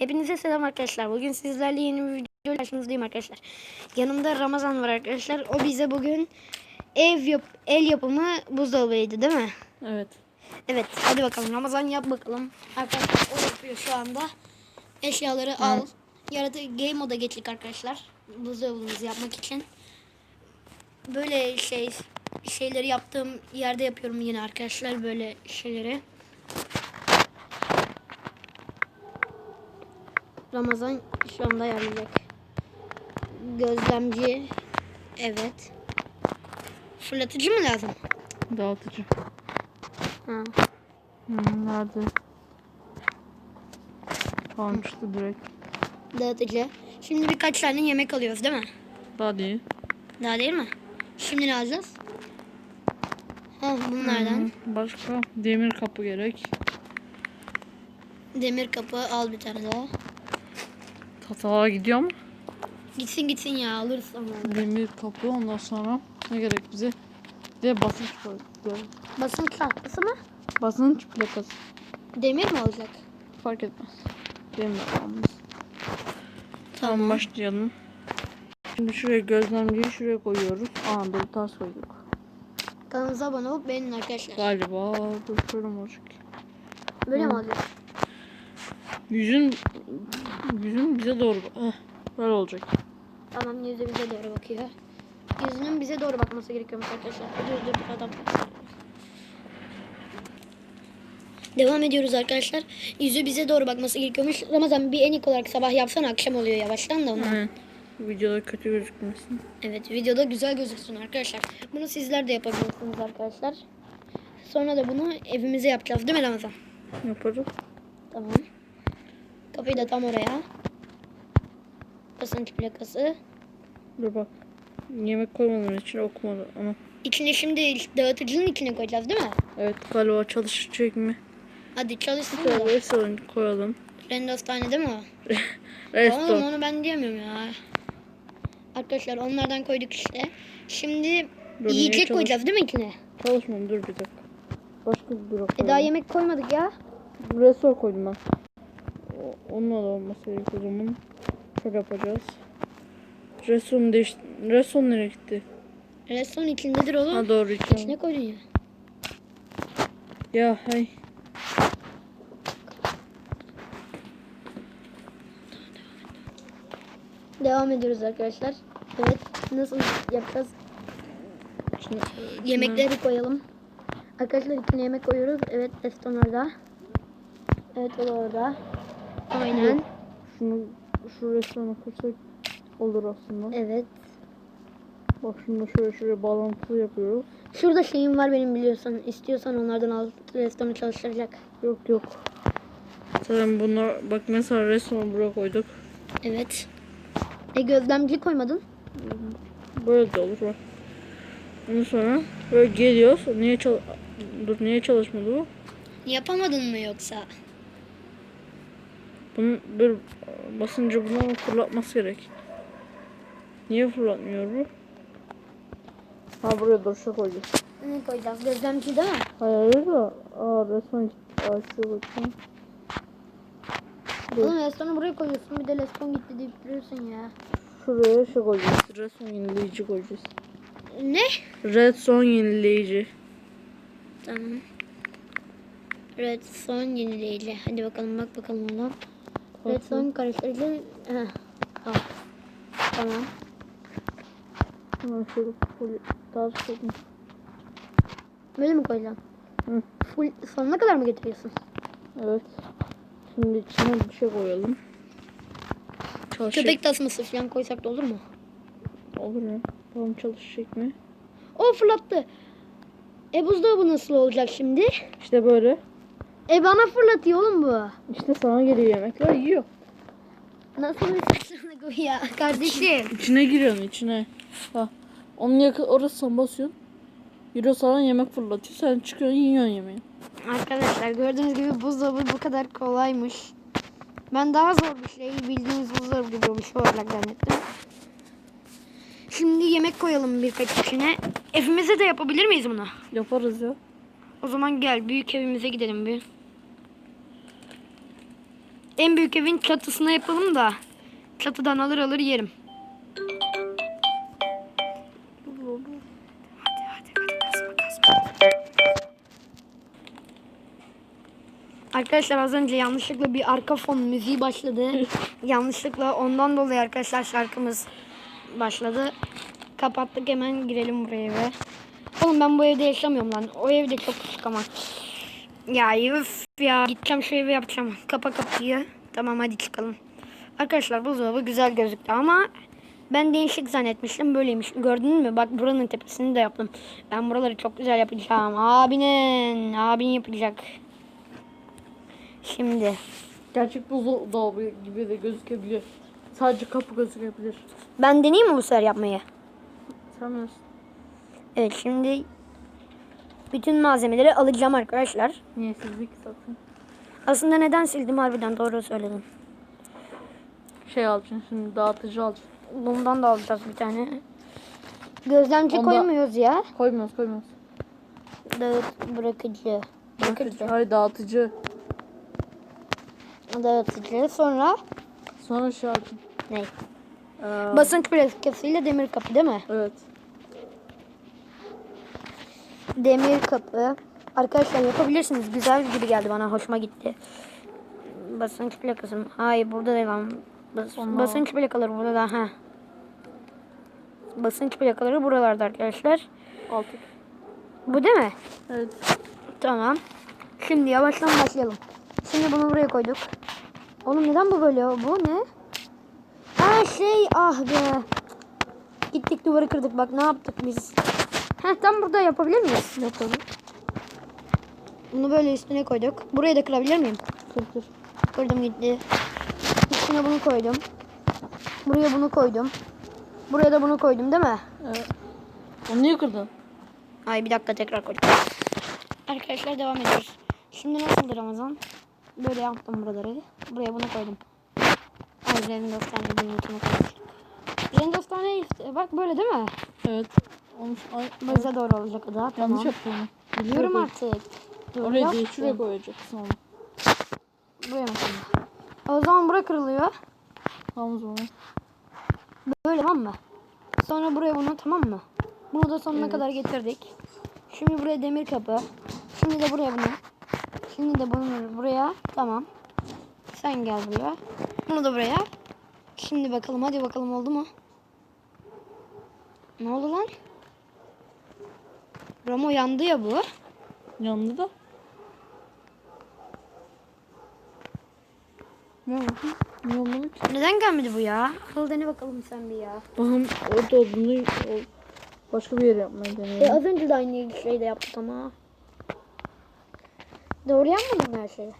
Hepinize selam arkadaşlar. Bugün sizlerle yeni bir video karşınızdayım arkadaşlar. Yanımda Ramazan var arkadaşlar. O bize bugün ev yap el yapımı buzdolabıydı değil mi? Evet. Evet hadi bakalım Ramazan yap bakalım. Arkadaşlar o yapıyor şu anda. Eşyaları al. Yaratıcı game moda geçtik arkadaşlar. Buzdolabımızı yapmak için. Böyle şey şeyleri yaptığım yerde yapıyorum yine arkadaşlar böyle şeyleri. Ramazan şu anda ayarlayacak. Gözlemci. Evet. Fırlatıcı mı lazım? Dağıtıcı. Ha. Hmm, nerede? Tamam çıktı direkt. Dağıtıcı. Şimdi birkaç tane yemek alıyoruz değil mi? Daha değil. Daha değil mi? Şimdi ne alacağız? Ha, bunlardan. Hmm, Başka demir kapı gerek. Demir kapı al bir tane daha. Tatava gidiyor mu? Gitsin gitsin ya alırız ama. Demir kapı ondan sonra ne gerek bize? Bir de basınç plakası. Basınç tahtası mı? Basınç plakası. Demir mi olacak? Fark etmez. Demir almış. Tamam başlayalım. Şimdi şuraya gözlemciyi şuraya koyuyoruz. Aa dur ters koyduk. Kanalımıza abone olup beğenin arkadaşlar. Galiba dur şöyle mi olacak? Böyle mi alacağız? Yüzün yüzün bize doğru. Heh, böyle olacak. Tamam yüzü bize doğru bakıyor. Yüzünün bize doğru bakması gerekiyormuş arkadaşlar. Dur dur adam. Devam ediyoruz arkadaşlar. Yüzü bize doğru bakması gerekiyormuş. Ramazan bir enik olarak sabah yapsana akşam oluyor yavaştan da ondan. Videoda kötü gözükmesin. Evet videoda güzel gözüksün arkadaşlar. Bunu sizler de yapabilirsiniz arkadaşlar. Sonra da bunu evimize yapacağız değil mi Ramazan? Yaparız. Tamam. Kapıyı da tam oraya. Basınç plakası. Dur bak. Yemek koymadığım için okumadı. Ana. İçine şimdi dağıtıcının içine koyacağız değil mi? Evet galiba çalışacak mı? Hadi çalışsın da. Koyalım. Rendos tane değil mi o? Oğlum Resto. onu ben diyemiyorum ya. Arkadaşlar onlardan koyduk işte. Şimdi Dur, yiyecek koyacağız değil mi içine? Çalışmam dur bir dakika. Başka bir blok E daha koyalım. yemek koymadık ya. Resto koydum ben. O- Onunla da olması gerekiyor o zaman. Şöyle yapacağız. Resto'nun değiş... Resto nereye gitti? Restoran içindedir oğlum. Ha doğru içine. İçine koydun ya. Ya hay. Devam ediyoruz arkadaşlar. Evet. Nasıl yapacağız? İçine... Yemekleri koyalım. Arkadaşlar içine yemek koyuyoruz. Evet restoran orada. Evet o da orada. Aynen. Şunu şu restorana koysak olur aslında. Evet. Bak şunu da şöyle şuraya bağlantılı yapıyoruz. Şurada şeyim var benim biliyorsan. İstiyorsan onlardan al. Restoranı çalıştıracak. Yok yok. Zaten bunlar bak mesela restoranı buraya koyduk. Evet. E gözlemci koymadın. Böyle de olur bak. Ondan sonra böyle geliyoruz. Niye çal Dur niye çalışmadı bu? Yapamadın mı yoksa? Bunun bir basınca bunu fırlatması gerek. Niye fırlatmıyor bu? Ha buraya duruşa koyacağız. Ne koyacağız? Gözlemci değil mi? Hayır da. Aa resmen şuraya bakayım. Oğlum restoranı buraya koyuyorsun. Bir de restoran gitti deyip duruyorsun ya. Şuraya şey koyacağız. Redstone yenileyici koyacağız. Ne? Redstone yenileyici. Tamam. Redstone yenileyici. Hadi bakalım bak bakalım ona. Redstone karıştırıcı. Heh. Al. Tamam. Hemen şöyle full daha koydum. Böyle mi koyacaksın? Hı. Full sonuna kadar mı getiriyorsun? Evet. Şimdi içine bir şey koyalım. Çalışacak. Köpek tasması falan koysak da olur mu? Olur ya. Bakalım çalışacak mı? O fırlattı. E buzdolabı nasıl olacak şimdi? İşte böyle. E bana fırlatıyor oğlum bu. İşte sana geliyor yemekler yiyor. Nasıl saçmalık bu ya kardeşim? İçine giriyorsun içine. Ha. Onun yakın orası sen basıyorsun. Giriyor sana yemek fırlatıyor. Sen çıkıyorsun yiyorsun yemeği. Arkadaşlar gördüğünüz gibi buzdolabı bu kadar kolaymış. Ben daha zor bir şey bildiğiniz buzdolabı gibi bir şey olarak zannettim. Şimdi yemek koyalım birkaç içine. Evimize de yapabilir miyiz bunu? Yaparız ya. O zaman gel büyük evimize gidelim bir. En büyük evin çatısına yapalım da çatıdan alır alır yerim. Hadi hadi hadi kasma kasma. Arkadaşlar az önce yanlışlıkla bir arka fon müziği başladı. yanlışlıkla ondan dolayı arkadaşlar şarkımız başladı. Kapattık hemen girelim buraya eve. Oğlum ben bu evde yaşamıyorum lan. O evde çok ama. Ya üf ya. Gideceğim şu evi yapacağım. Kapa kapıyı. Tamam hadi çıkalım. Arkadaşlar buzdolabı güzel gözüktü ama ben değişik zannetmiştim. Böyleymiş. Gördün mü? Bak buranın tepesini de yaptım. Ben buraları çok güzel yapacağım. Abinin. Abin yapacak. Şimdi. Gerçek buzdolabı gibi de gözükebilir. Sadece kapı gözükebilir. Ben deneyeyim mi bu sefer yapmayı? Bilirsin. Evet şimdi bütün malzemeleri alacağım arkadaşlar. Niye sizlik zaten? Aslında neden sildim harbiden doğru söyledin. Şey alacaksın şimdi dağıtıcı alacaksın. Bundan da alacağız bir tane. Gözlemci Onda- koymuyoruz ya. Koymuyoruz koymuyoruz. Dağıt bırakıcı. Dağıtıcı. Hayır dağıtıcı. Dağıtıcı. Sonra Sonra şey alacaksın. ne? Ee, Basınç plakasıyla demir kapı değil mi? evet. Demir kapı. Arkadaşlar yapabilirsiniz. Güzel gibi geldi bana. Hoşuma gitti. Basınç plakası mı? Hayır burada değil lan. Bas, Onlar- basınç plakaları burada da. Ha. Basınç plakaları buralarda arkadaşlar. Altı. Bu değil mi? Evet. Tamam. Şimdi yavaştan başlayalım. Şimdi bunu buraya koyduk. Oğlum neden bu böyle? Bu ne? Ha şey ah be. Gittik duvarı kırdık bak ne yaptık biz. Heh tam burada yapabilir miyiz? Yapalım. Bunu böyle üstüne koyduk. Burayı da kırabilir miyim? Kır kır. Kırdım gitti. Üstüne bunu koydum. Buraya bunu koydum. Buraya da bunu koydum değil mi? Evet. Onu niye kırdın? Ay bir dakika tekrar koydum. Arkadaşlar devam ediyoruz. Şimdi nasıldır Ramazan? Böyle yaptım buraları. Buraya bunu koydum. Ay Ren dostane bunun içine koydum. Ren dostane işte. Bak böyle değil mi? Evet. Onu, ay, Bize doğru olacak o da. Tamam. yanlış yaptın onu. Biliyorum Şuraya artık. Dur. Oraya değil yaptım. şuraya koyacaksın onu. Buraya mı? O zaman bura kırılıyor. Tamam o zaman. Böyle tamam mı? Sonra buraya bunu tamam mı? Bunu da sonuna kadar getirdik. Şimdi buraya demir kapı. Şimdi de buraya bunu. Şimdi de bunu buraya. Tamam. Sen gel buraya. Bunu da buraya. Şimdi bakalım hadi bakalım oldu mu? Ne oldu lan? Ramo yandı ya bu. Yandı da. Ne oldu? Ne olmadı ki? Neden gelmedi bu ya? Al dene bakalım sen bir ya. Bakın orada olduğunu o- başka bir yere yapmayı E deneyelim. az önce de aynı şeyi de yaptık ama. Doğru yapmadın mı her şeyi?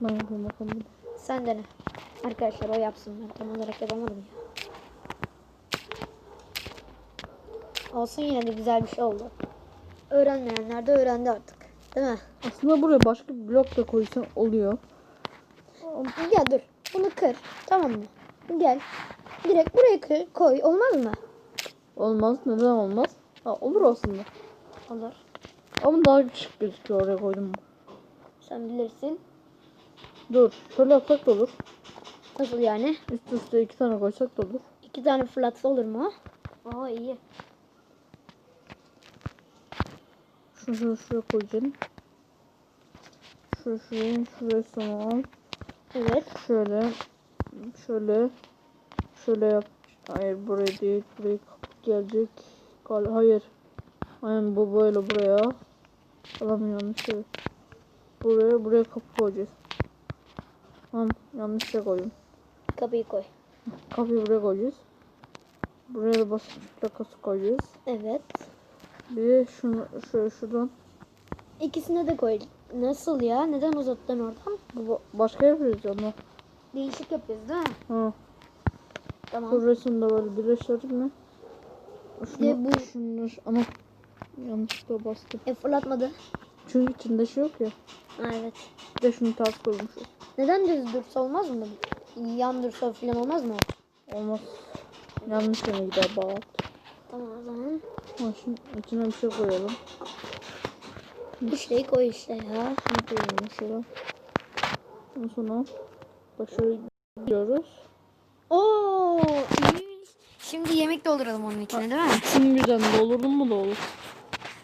Ben yapayım bakalım. Sen dene. Arkadaşlar o yapsın. Ben tam olarak yapamadım ya. Olsun yine de güzel bir şey oldu. Öğrenmeyenler de öğrendi artık. Değil mi? Aslında buraya başka bir blok da koysan oluyor. Gel dur. Bunu kır. Tamam mı? Gel. Direkt buraya kır, koy. Olmaz mı? Olmaz. Neden olmaz? Ha, olur aslında. Olur. Ama daha küçük gözüküyor oraya koydum. Sen bilirsin. Dur. Şöyle yapsak da olur. Nasıl yani? Üst üste iki tane koysak da olur. İki tane fırlatsa olur mu? Oo iyi. Şunu şuraya, şuraya koyacaksın. Şuraya şuraya şuraya sonra al. Evet. Şöyle. Şöyle. Şöyle yap. Hayır buraya değil. Buraya gelecek. Gal Hayır. Aynen bu böyle buraya. Adam yanlış şey. Buraya buraya kapı koyacağız. Tamam yanlış şey koydum. Kapıyı koy. Kapıyı buraya koyacağız. Buraya da basınç plakası koyacağız. Evet. Bir şunu şöyle şuradan. İkisine de koy. Nasıl ya? Neden uzattın oradan? Bu ba- başka yapıyoruz ya onu. Değişik yapıyoruz değil mi? Ha. Tamam. Bu resimde böyle birleştirdik mi? Şunu, de bu- şunu, ama yanlışlıkla bastım. E fırlatmadı. Çünkü içinde şey yok ya. Ha, evet. Bir de şunu ters koymuşuz. Neden düz dursa olmaz mı? Yan dursa falan olmaz mı? Olmaz. Yanlış yere gider bağlı. Tamam o zaman. Şimdi içine bir şey koyalım. Şey koy işte ya. Şunu koyalım. Ondan sonra şöyle gidiyoruz. Oo. Şimdi yemek dolduralım onun içine değil mi? İkisini birden doldurdun mu da olur.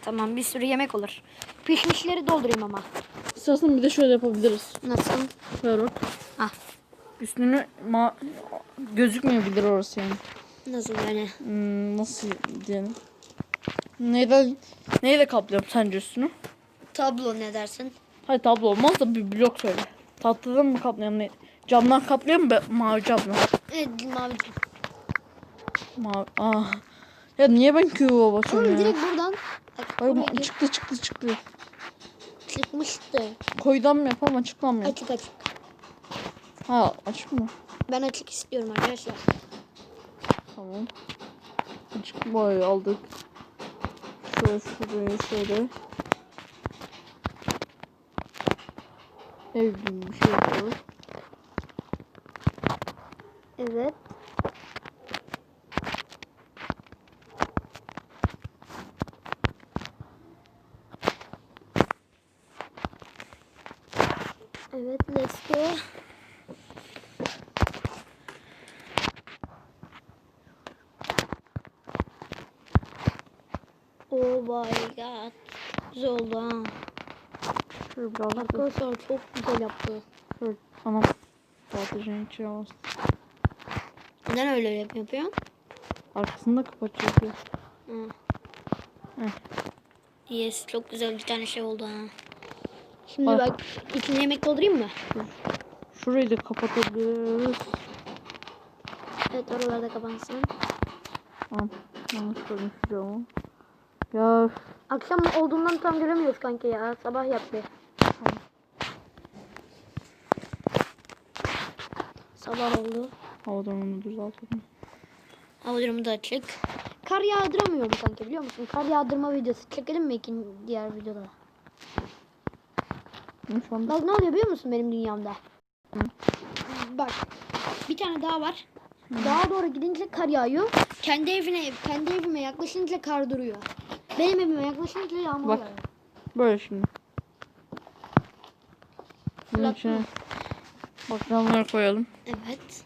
Tamam bir sürü yemek olur. Pişmişleri doldurayım ama. İstersen bir de şöyle yapabiliriz. Nasıl? Ver bak. Ah Üstünü ma gözükmeyebilir orası yani. Nasıl yani? Hmm, nasıl diyelim? Neyden, neyle kaplıyorum sence üstünü? Tablo ne dersin? Hayır tablo olmaz da bir blok söyle. Tahtadan mı kaplıyorum? Ne? Camdan kaplıyorum be, mavi camdan. Evet mavi. Mavi. Ah. Ya niye ben Q'ya basıyorum Oğlum ya? direkt buradan. Bak, Hayır ma- gir- çıktı çıktı çıktı. çıkmıştı. Koydan mı yapalım açıktan mı? yap- Açık açık. Ha açık mı? Ben açık istiyorum arkadaşlar. Tamam. Açık boy aldık. Şöyle şurayı şöyle. Ev gibi bir şey. Evet. Evet, Güzel oldu ha. Şöyle biraz da Arkadaşlar çok güzel yaptı. şöyle. Tamam. Patlıcan içine bas. Neden öyle yap yapıyorsun? Arkasını da ya. Hı. Heh. Yes, çok güzel bir tane şey oldu ha. Şimdi Bak. bak içine yemek doldurayım mı? Şurayı da kapatabiliriz. Evet oralarda kapansın. Tamam. Yanlış görmüştüm ama. Ya Akşam olduğundan tam göremiyoruz kanka ya. Sabah yaptı. Sabah oldu. hava durumunu düzeltelim. Hava durumu da açık. Kar yağdıramıyorum kanka biliyor musun? Kar yağdırma videosu çekelim mi ikinci diğer videoda? Ama Şu anda Bak ne oluyor biliyor musun benim dünyamda? Bak bir tane daha var. Dağa doğru gidince kar yağıyor. Kendi evine kendi evime yaklaşınca kar duruyor. Benim evime yaklaşınca yağmur Bak. yağıyor. böyle şimdi. Bunun Fırlatma. içine koyalım. Evet.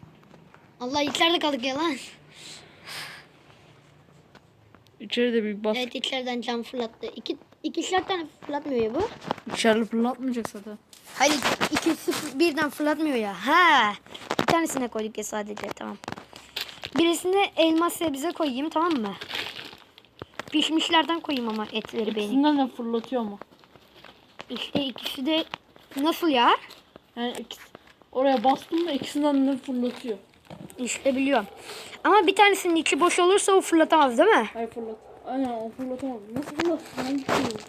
Allah içeride kaldık ya lan. İçeri de bir bas. Evet içeriden cam fırlattı. İki, ikişer tane fırlatmıyor ya bu. İçeride fırlatmayacak zaten. Hayır ikisi birden fırlatmıyor ya. Ha. Bir tanesine koyduk ya sadece tamam. Birisine elmas sebze koyayım tamam mı? Pişmişlerden koyayım ama etleri benim. İkisinden de fırlatıyor mu? İşte ikisi de nasıl ya? Yani ikisi, oraya bastım da ikisinden de fırlatıyor. İşte biliyorum. Ama bir tanesinin içi boş olursa o fırlatamaz değil mi? Hayır fırlat. Aynen o fırlatamaz. Nasıl fırlat? Hangi fırlat?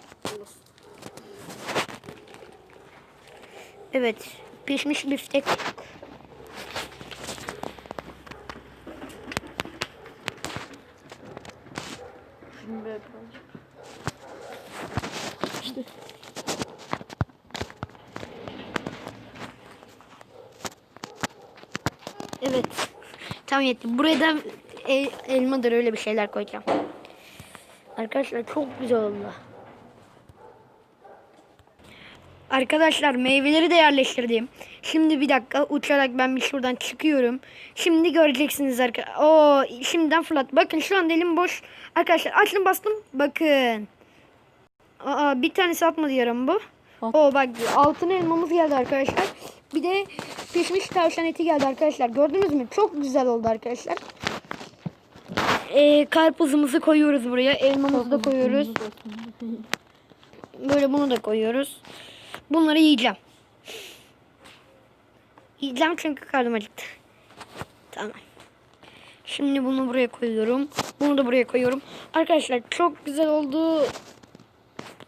Evet. Pişmiş biftek. Şimdi böyle birazcık. İşte. Evet. Tam yetti. Buraya da el, elmadır öyle bir şeyler koyacağım. Arkadaşlar çok güzel oldu. Arkadaşlar meyveleri de yerleştirdim. Şimdi bir dakika uçarak ben bir şuradan çıkıyorum. Şimdi göreceksiniz arkadaşlar. Oo şimdiden fırlat. Bakın şu an elim boş. Arkadaşlar açtım bastım. Bakın. Aa bir tanesi atmadı yarım bu. At. Oo bak altın elmamız geldi arkadaşlar. Bir de pişmiş tavşan eti geldi arkadaşlar. Gördünüz mü? Çok güzel oldu arkadaşlar. Ee, karpuzumuzu koyuyoruz buraya. Elmamızı da koyuyoruz. Böyle bunu da koyuyoruz. Bunları yiyeceğim. Yiyeceğim çünkü karnım acıktı. Tamam. Şimdi bunu buraya koyuyorum. Bunu da buraya koyuyorum. Arkadaşlar çok güzel oldu.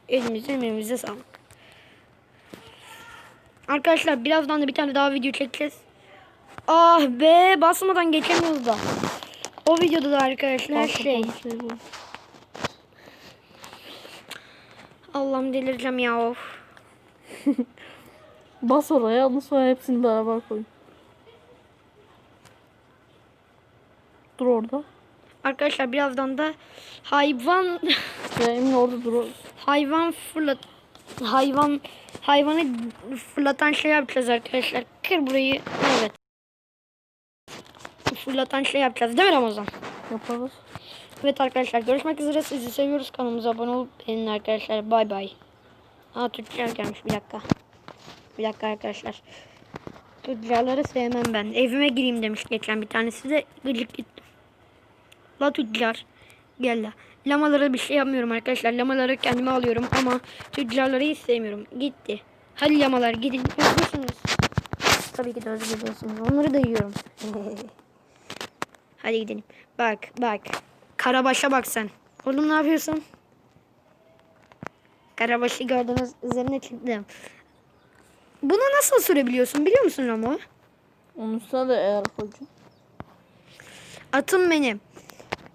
Elimize emeğimize sağlık. Arkadaşlar birazdan da bir tane daha video çekeceğiz. Ah be basmadan geçemiyoruz da. O videoda da arkadaşlar şey. şey. Allah'ım delireceğim ya of. Bas oraya ondan sonra hepsini beraber koy. Dur orada. Arkadaşlar birazdan da hayvan Emin orada dur. hayvan fırlat hayvan hayvanı fırlatan şey yapacağız arkadaşlar. Kır burayı. Evet. Fırlatan şey yapacağız değil mi Ramazan? Yaparız. Evet arkadaşlar görüşmek üzere. Sizi seviyoruz. Kanalımıza abone olup beğenin arkadaşlar. Bay bay. Aa tüccar gelmiş bir dakika. Bir dakika arkadaşlar. Tüccarları sevmem ben. Evime gireyim demiş geçen bir tanesi de gıcık gittim. La tüccar. Gel la. Lamalara bir şey yapmıyorum arkadaşlar. Lamaları kendime alıyorum ama tüccarları hiç sevmiyorum. Gitti. Hadi lamalar gidin. Özgürsünüz. Tabii ki de özgürsünüz. Onları da yiyorum. Hadi gidelim. Bak bak. Karabaş'a bak sen. Oğlum ne yapıyorsun? Karabaş'ı gördünüz. Üzerine çıktım. Buna nasıl sürebiliyorsun biliyor musun Ramo? Üstüne de eğer koyacağım. Atım benim.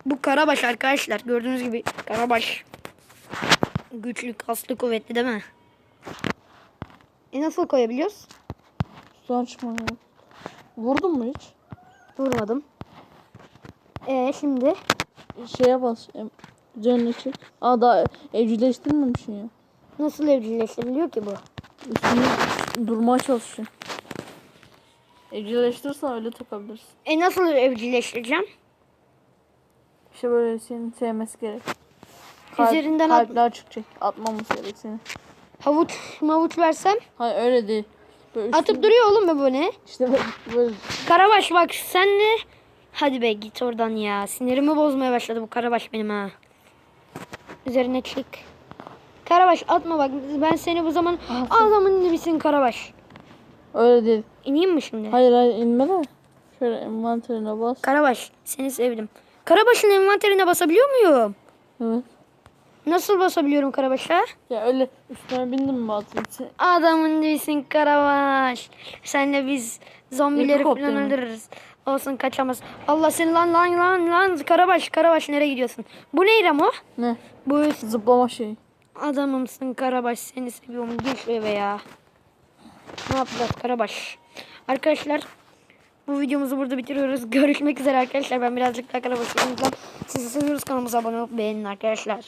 Bu Karabaş arkadaşlar. Gördüğünüz gibi Karabaş. Güçlü, kaslı, kuvvetli değil mi? E nasıl koyabiliyoruz? Çıkma ya. Vurdun mu hiç? Vurmadım. E şimdi Şeye bas. Üzerine çık. Aa daha evcilleştirmemişsin ya. nasıl evcilleştiriliyor ki bu? Üstüne durmaya çalışın. Evcilleştirirsen öyle takabilirsin. E nasıl evcilleştireceğim? İşte böyle seni sevmesi gerek. Üzerinden at- kalpler çıkacak. Atmaması gerek seni. Havuç mavuç versem? Hayır öyle değil. Böyle üstüne- Atıp duruyor oğlum be bu ne? İşte böyle, böyle Karabaş bak sen ne? Hadi be git oradan ya. Sinirimi bozmaya başladı bu Karabaş benim ha. Üzerine çık. Karabaş atma bak ben seni bu zaman adamın dibisin Karabaş. öyle değil. İneyim mi şimdi? Hayır hayır inme de. Şöyle envanterine bas. Karabaş seni sevdim. Karabaş'ın envanterine basabiliyor muyum? Evet. Nasıl basabiliyorum Karabaş'a? Ya öyle üstüne bindin mi? Sen- Adamın dibisin Karabaş. Senle biz zombileri Helikopter falan öldürürüz. Olsun kaçamaz. Allah seni lan lan lan lan Karabaş Karabaş nereye gidiyorsun? Bu ne Ramo? Ne? Bu Zıplama şeyi. Adamımsın Karabaş seni seviyorum şu eve ya. Ne yapacağız Karabaş? Arkadaşlar bu videomuzu burada bitiriyoruz. Görüşmek üzere arkadaşlar. Ben birazcık daha Karabaş'ı Sizi seviyoruz kanalımıza abone olup beğenin arkadaşlar.